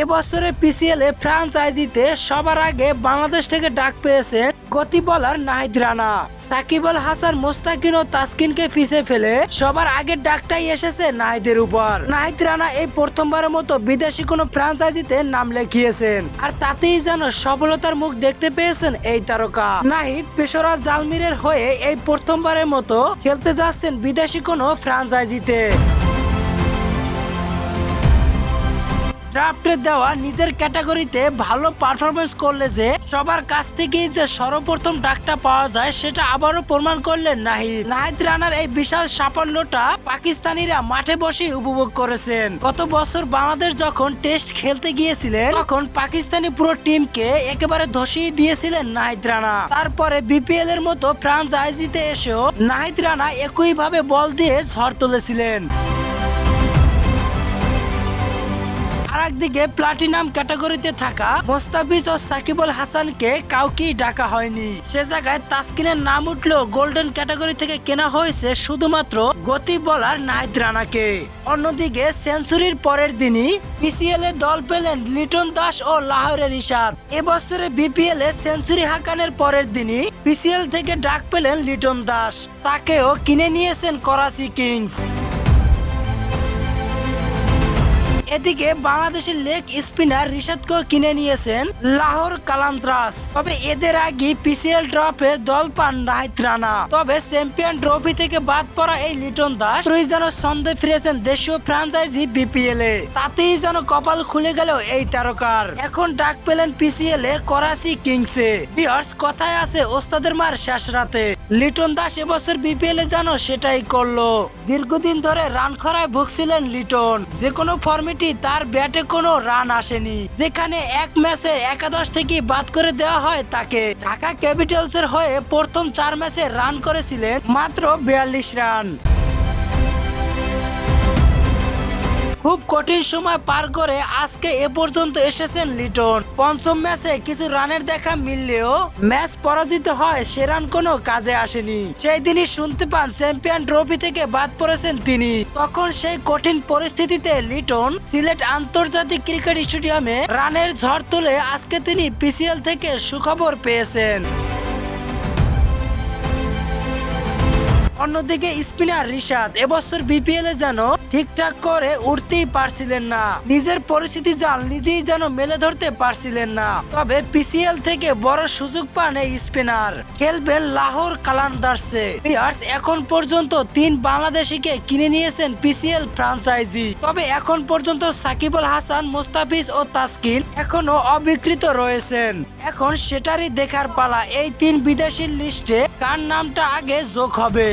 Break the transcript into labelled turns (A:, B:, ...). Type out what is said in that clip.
A: এবছরে পিসিএল ফ্রাঞ্চাইজিতে সবার আগে বাংলাদেশ থেকে ডাক পেয়েছেন গতি বলার নাহিদ রানা। সাকিব আল হাসান, মোস্তাকিন ও তাসকিনকে ফিসে ফেলে সবার আগের ডাকটাই এসেছে নাহিদের উপর। নাহিদ রানা এই প্রথমবারের মতো বিদেশি কোনো ফ্রাঞ্চাইজিতে নাম লেখিয়েছেন। আর তাতেই যেন সফলতার মুখ দেখতে পেয়েছেন এই তারকা। নাহিদ পেশরা জালমিরের হয়ে এই প্রথমবারের মতো খেলতে যাচ্ছেন বিদেশি কোনো ফ্রাঞ্চাইজিতে ড্রাফটে দেওয়া নিজের ক্যাটাগরিতে ভালো পারফরমেন্স করলে যে সবার কাছ থেকেই যে সর্বপ্রথম ডাকটা পাওয়া যায়, সেটা আবারও প্রমাণ করলেন নাহিদ। নাহিদ রানার এই বিশাল সাফল্যটা পাকিস্তানিরা মাঠে বসে উপভোগ করেছেন। গত বছর বাংলাদেশ যখন টেস্ট খেলতে গিয়েছিলেন, তখন পাকিস্তানি পুরো টিমকে একেবারে ধসিয়ে দিয়েছিলেন নাহিদ রানা। তারপরে বিপিএল এর মতো ফ্রাঞ্চাইজিতে এসেও নাহিদ রানা একইভাবে বল দিয়ে ঝড় তুলেছিলেন। আরেকদিকে প্লাটিনাম ক্যাটাগরিতে থাকা মোস্তাফিজ ও সাকিবুল হাসানকে কাউকেই ডাকা হয়নি। সে জায়গায় তাসকিনের নাম উঠলেও গোল্ডেন ক্যাটাগরি থেকে কেনা হয়েছে শুধুমাত্র গতি বলার নাহিদ রানাকে। অন্যদিকে সেঞ্চুরির পরের দিনই পিসিএল এ দল পেলেন লিটন দাস ও লাহোরের ইশাদ এবছরে বিপিএল এ সেঞ্চুরি হাকানের পরের দিনই পিসিএল থেকে ডাক পেলেন লিটন দাস। তাকেও কিনে নিয়েছেন করাচি কিংস। এদিকে বাংলাদেশের লেগ স্পিনার রিশাদকেও কিনে নিয়েছেন লাহোর কালান্দ্রাস তবে এদের আগে পিসিএল ড্রপে দল পান নাহিদ রানা। তবে চ্যাম্পিয়ন ট্রফি থেকে বাদ পড়া এই লিটন দাস যেন সন্দেহ ফিরেছেন দেশীয় ফ্রাঞ্চাইজি বিপিএল এ। তাতেই যেন কপাল খুলে গেল এই তারকার। এখন ডাক পেলেন পিসিএল এ করাচি কিংসে বিয়ার্স কথায় আছে ওস্তাদের মার শেষ রাতে। লিটন দাস এবছর বিপিএল এ যেন সেটাই করল। দীর্ঘদিন ধরে রান খরায় ভুগছিলেন লিটন। যে কোনো ফর্মেটই তার ব্যাটে কোনো রান আসেনি, যেখানে এক ম্যাচের একাদশ থেকে বাদ করে দেওয়া হয় তাকে। ঢাকা ক্যাপিটালসের হয়ে প্রথম চার ম্যাচে রান করেছিলেন মাত্র বিয়াল্লিশ রান। খুব কঠিন সময় পার করে আজকে এ পর্যন্ত এসেছেন লিটন। পঞ্চম ম্যাচে কিছু রানের দেখা মিললেও ম্যাচ পরাজিত হয় সে রান কোনো কাজে আসেনি। সেই দিনই শুনতে পান চ্যাম্পিয়ন ট্রফি থেকে বাদ পড়েছেন তিনি। তখন সেই কঠিন পরিস্থিতিতে লিটন সিলেট আন্তর্জাতিক ক্রিকেট স্টেডিয়ামে রানের ঝড় তুলে আজকে তিনি পিসিএল থেকে সুখবর পেয়েছেন। অন্যদিকে স্পিনার রিশাদ এবছর বিপিএল এ যেন ঠিকঠাক করে উঠতেই পারছিলেন না। নিজের পরিস্থিতি জাল নিজেই যেন মেলে ধরতে পারছিলেন না। তবে পিসিএল থেকে বড় সুযোগ পান এই স্পিনার। খেলবেন লাহোর কালান্দার্সে। প্লেয়ার্স এখন পর্যন্ত তিন বাংলাদেশিকে কিনে নিয়েছেন পিসিএল ফ্রাঞ্চাইজি তবে এখন পর্যন্ত সাকিবুল হাসান, মোস্তাফিজ ও তাসকিন এখনও অবিকৃত রয়েছেন। এখন সেটারই দেখার পালা এই তিন বিদেশির লিস্টে কার নামটা আগে যোগ হবে।